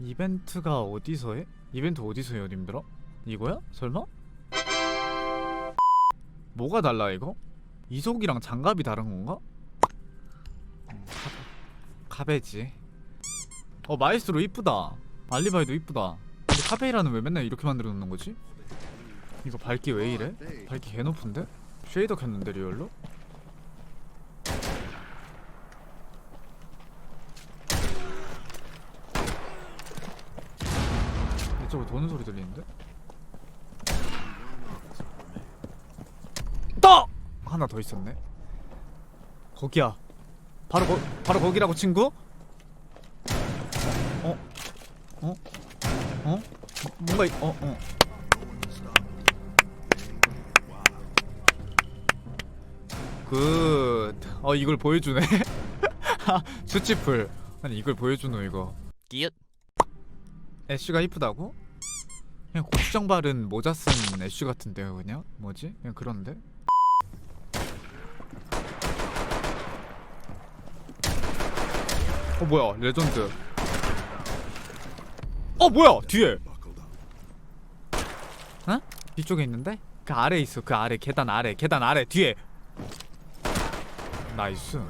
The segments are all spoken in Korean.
이벤트가 어디서 해? 이벤트 어디서 해요 님들아? 이거야? 설마? 뭐가 달라 이거? 이속이랑 장갑이 다른 건가? 음, 카- 카베지 어 마이스로 이쁘다 알리바이도 이쁘다 근데 카베이라는 왜 맨날 이렇게 만들어 놓는 거지? 이거 밝기 왜 이래? 밝기 개 높은데? 쉐이더 켰는데 리얼로? 이쪽으로 도는 소리 들리는데? 떠! 하나 더 있었네 거기야 바로 거, 바로 거기라고 친구? 어? 어? 어? 뭔가 이- 어? 어 굿. 어 이걸 보여주네. 수치풀. 아니 이걸 보여주노 이거. 끼읓 애쉬가 이쁘다고? 그냥 고추장 바른 모자 쓴 애쉬 같은데요 그냥? 뭐지? 그냥 그런데? 어 뭐야 레전드 어 뭐야 뒤에 어? 뒤쪽에 있는데? 그 아래 있어 그 아래 계단 아래 계단 아래 뒤에 나이스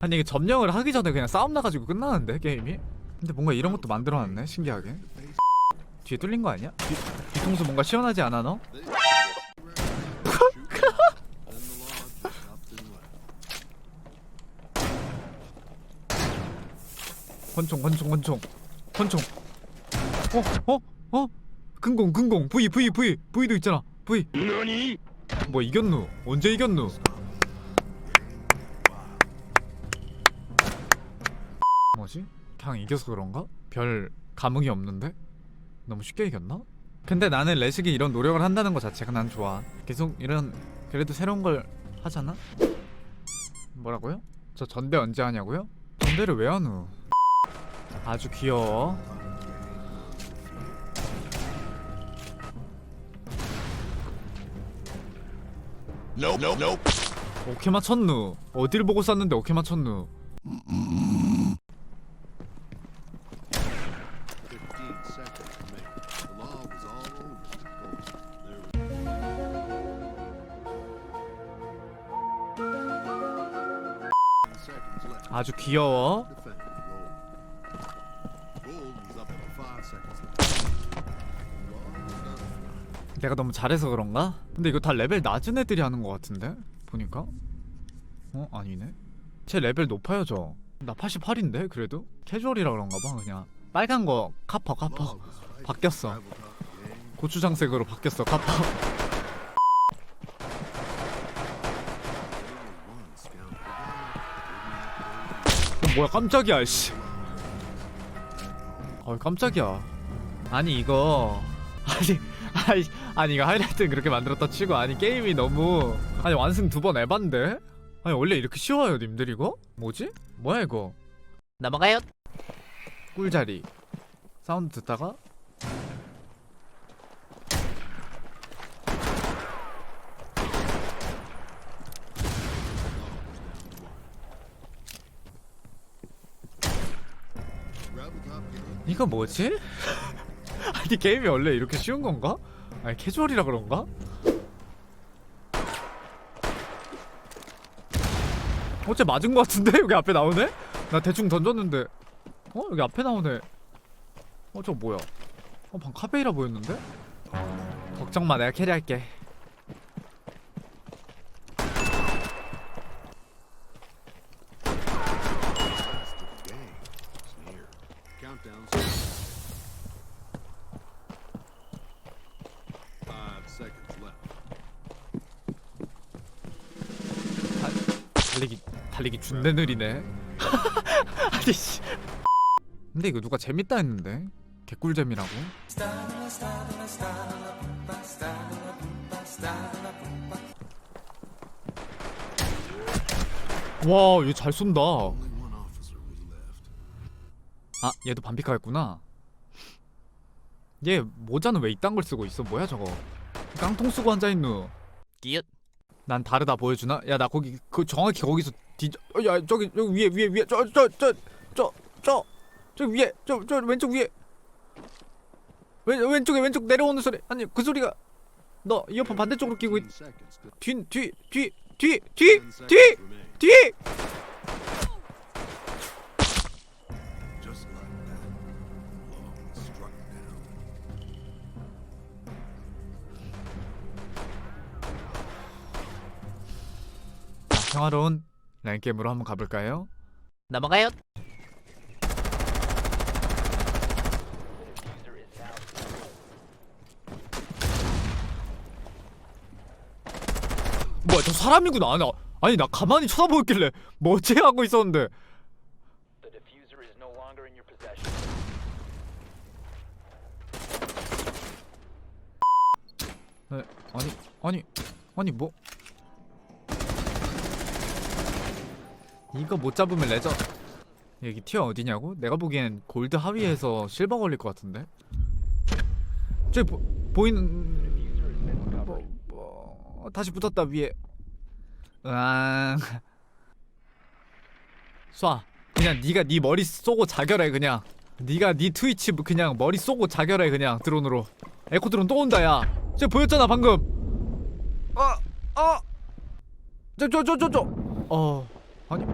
아니 이게 점령을 하기 전에 그냥 싸움 나가지고 끝나는데 게임이? 근데 뭔가 이런 것도 만들어놨네 신기하게 뒤에 뚫린 거 아니야? 뒤, 뒤통수 뭔가 시원하지 않아 너? 권총 권총 권총 권총 어? 어? 어? 근공 근공 V V V V도 있잖아 V 뭐 이겼누? 언제 이겼누? 뭐지? 그냥 이겨서 그런가? 별 감흥이 없는데? 너무 쉽게 이겼나? 근데 나는 레식이 이런 노력을 한다는 것 자체가 난 좋아 계속 이런 그래도 새로운 걸 하잖아? 뭐라고요? 저 전대 언제 하냐고요? 전대를 왜 하누? 아주 귀여워 어케 맞췄누? 어딜 보고 쐈는데 어케 맞췄누? Done. 내가 너무 잘해서 그런가? 근데 이거 다 레벨 낮은 애들이 하는 것 같은데? 보니까 어? 아니네 제 레벨 높아요 저 나 88인데 그래도? 캐주얼이라 그런가 봐 그냥 빨간 거 카퍼 카퍼. 바뀌었어. 고추장색으로 바뀌었어 카퍼 뭐야 깜짝이야 씨. 어 깜짝이야. 아니 이거 아니 아니 아니 이거 하이라이트 그렇게 만들었다 치고 아니 게임이 너무 아니 완승 두 번 에반데? 아니 원래 이렇게 쉬워요 님들 이거? 뭐지? 뭐야 이거? 넘어가요. 꿀자리. 사운드 듣다가 이거 뭐지? 아니 게임이 원래 이렇게 쉬운 건가? 아니 캐주얼이라 그런가? 어째 맞은 거 같은데 여기 앞에 나오네? 나 대충 던졌는데 어 여기 앞에 나오네 어저 뭐야 어 방 카베이라 보였는데? 걱정 마 내가 캐리할게 달리기 준내 느리네 아니 씨 근데 이거 누가 재밌다 했는데 개꿀잼이라고 와, 얘 잘 쏜다. 아, 얘도 반피카였구나. 얘 모자는 왜 이딴 걸 쓰고 있어? 뭐야 저거? 깡통 쓰고 앉아 있누. 끼읓 난 다르다 보여주나? 야, 나 거기 그 정확히 거기서 뒤. 어, 야, 저기 여기 위에 위에 위에 저저 저 저, 저 위에, 저, 저 왼쪽 위에. 왼 왼쪽에 왼쪽 내려오는 소리. 아니 그 소리가 너 이어폰 반대쪽으로 끼고 있. 10 seconds. to- 뒤, 뒤, 뒤, 뒤, 뒤, 10 뒤, seconds remain. 뒤. Just like that. Long struck down. 자, 평화로운 랭 게임으로 한번 가볼까요? 넘어가요. 뭐야 저 사람이구나. 나 아니 나 가만히 쳐다보길래 뭐지 하고 있었는데. The diffuser is no longer in your possession. 네, 아니 아니 아니 뭐 이거 못 잡으면 레저 여기 티어 어디냐고? 내가 보기엔 골드 하위에서 실버 걸릴 것 같은데 저기 보, 보이는 뭐, 뭐, 다시 붙었다 위에 으앙 쏴 그냥 네가 네 머리 쏘고 자결해 그냥 네가 네 트위치 그냥 머리 쏘고 자결해 그냥 드론으로 에코 드론 또 온다 야. 저 보였잖아 방금. 저저저저 저. 어. 아니.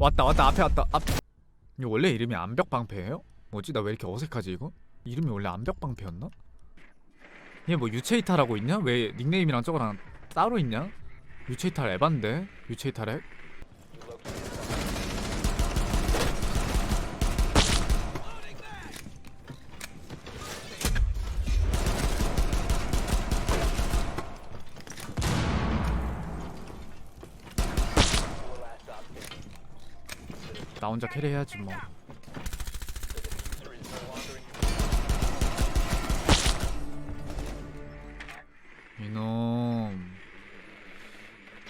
왔다 왔다 앞에 왔다 앞. 이거 원래 이름이 암벽 방패예요? 뭐지 나 왜 이렇게 어색하지 이거? 이름이 원래 암벽 방패였나? 얘 뭐 유체이탈하고 있냐? 왜 닉네임이랑 저거랑 따로 있냐? 유체이탈 에반데 유체이탈 앱? 혼자 캐리해야지 뭐. 이놈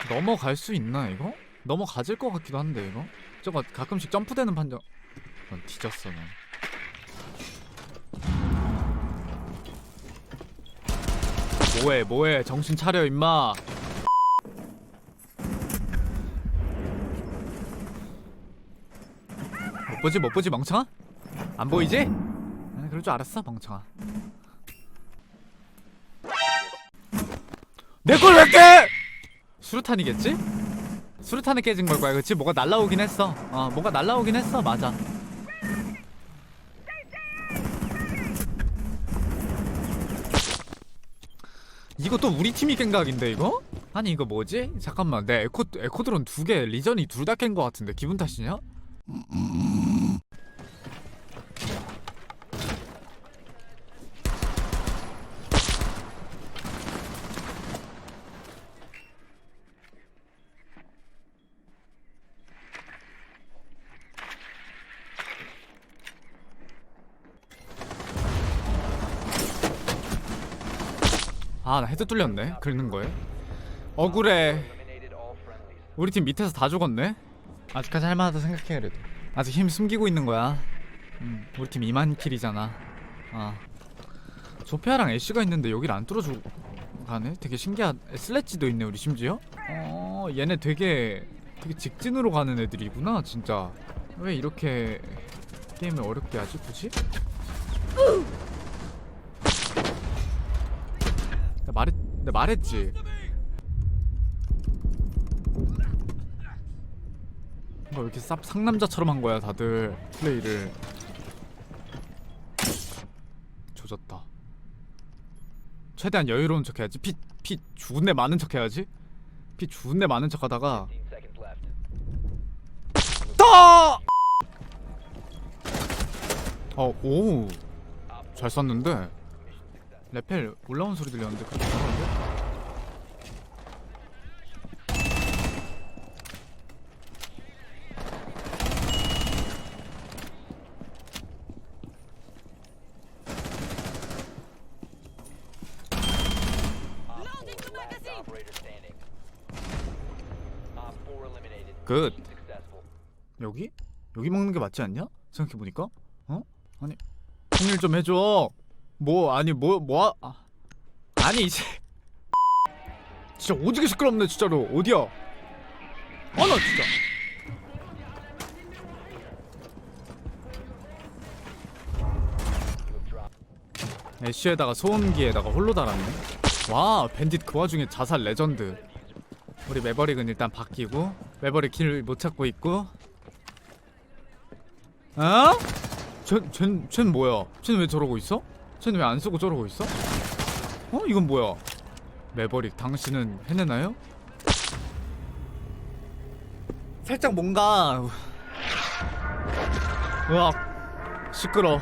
넘어갈 수 있나 이거? 넘어가질 것 같기도 한데 이거? 저거 가끔씩 점프되는 판정 넌 뒤졌어 넌 뭐해 뭐해 정신 차려 임마 못 보지 못 보지 멍청아? 안 보이지? 아, 그럴 줄 알았어 멍청아 내 걸 왜 깨? 수류탄이겠지? 수류탄에 깨진 걸 거야 그치? 뭐가 날라오긴 했어 어 뭐가 날라오긴 했어 맞아 이거 또 우리 팀이 깬 각인데 이거? 아니 이거 뭐지? 잠깐만 내 에코 에코드론 두 개 리전이 둘 다 깬 거 같은데 기분 탓이냐? 아 나 헤드 뚫렸네. 긁는 거에 억울해. 우리 팀 밑에서 다 죽었네? 아직까지 할만하다 생각해 그래도. 아직 힘 숨기고 있는 거야. 음, 우리 팀 2만 킬이잖아. 아. 조페아랑 애쉬가 있는데 여기를 안 뚫어주고 가네? 되게 신기한 슬래지도 있네 우리 심지어? 어 얘네 되게 되게 직진으로 가는 애들이구나 진짜. 왜 이렇게 게임을 어렵게 하지 굳이? 내가 말했 내가 말했지. 뭐 이렇게 쌉 상남자처럼 한 거야 다들. 플레이를. 조졌다. 최대한 여유로운 척 해야지. 피, 피 죽은데 많은 척 해야지. 피 죽은데 많은 척 하다가. 15 seconds left. 따! 어, 오, 잘 쐈는데. 레펠 올라온 소리 들렸는데 잘 굿. 여기? 여기 먹는 게 맞지 않냐? 생각해 보니까. 어? 아니 통일 좀 해줘. 뭐 아니 뭐뭐 뭐, 뭐 아. 아니 이제 진짜 오지게 시끄럽네 진짜로 어디야? 아나 진짜. 애쉬에다가 소음기에다가 홀로 달았네 와 밴딧 그 와중에 자살 레전드 우리 메버릭은 일단 바뀌고 매버릭 길못 찾고 있고 어? 쟤, 쟤, 쟤 뭐야? 쟤는 왜 저러고 있어? 쟤는 왜안 쓰고 저러고 있어? 어? 이건 뭐야? 매버릭 당신은 해내나요? 살짝 뭔가 으악 시끄러